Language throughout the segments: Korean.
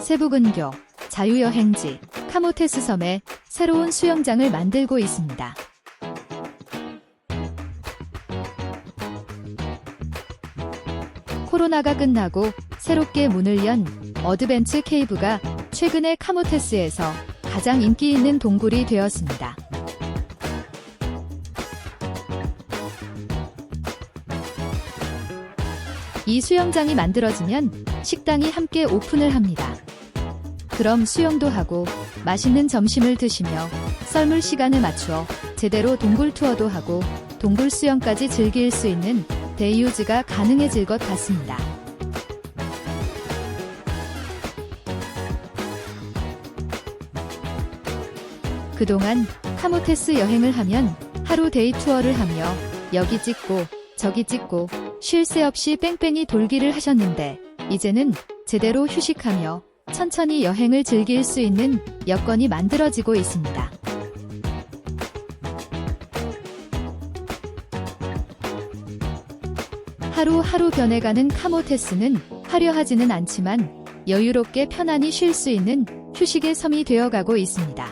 세부근교, 자유여행지, 카모테스 섬에 새로운 수영장을 만들고 있습니다. 코로나가 끝나고 새롭게 문을 연 어드벤처 케이브가 최근에 카모테스에서 가장 인기 있는 동굴이 되었습니다. 이 수영장이 만들어지면 식당이 함께 오픈을 합니다. 그럼 수영도 하고 맛있는 점심을 드시며 썰물 시간을 맞추어 제대로 동굴 투어도 하고 동굴 수영까지 즐길 수 있는 데이유즈가 가능해질 것 같습니다. 그동안 카모테스 여행을 하면 하루 데이 투어를 하며 여기 찍고 저기 찍고 쉴 새 없이 뺑뺑이 돌기를 하셨는데 이제는 제대로 휴식하며 천천히 여행을 즐길 수 있는 여건이 만들어지고 있습니다. 하루하루 변해가는 카모테스는 화려하지는 않지만 여유롭게 편안히 쉴 수 있는 휴식의 섬이 되어가고 있습니다.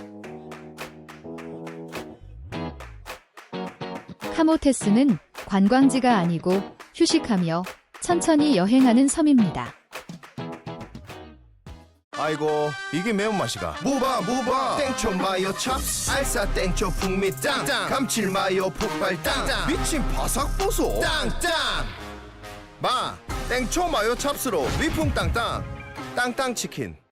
카모테스는 관광지가 아니고 휴식하며 천천히 여행하는 섬입니다. 아이고 이게 매운맛이가. 무바 무바. 땡초 마요 찹스 알싸 땡초 풍미 땅 땅. 감칠 마요 폭발 땅 땅. 미친 바삭 보소. 땅땅. 마 땡초 마요 찹스로 위풍 땅땅. 땅땅 치킨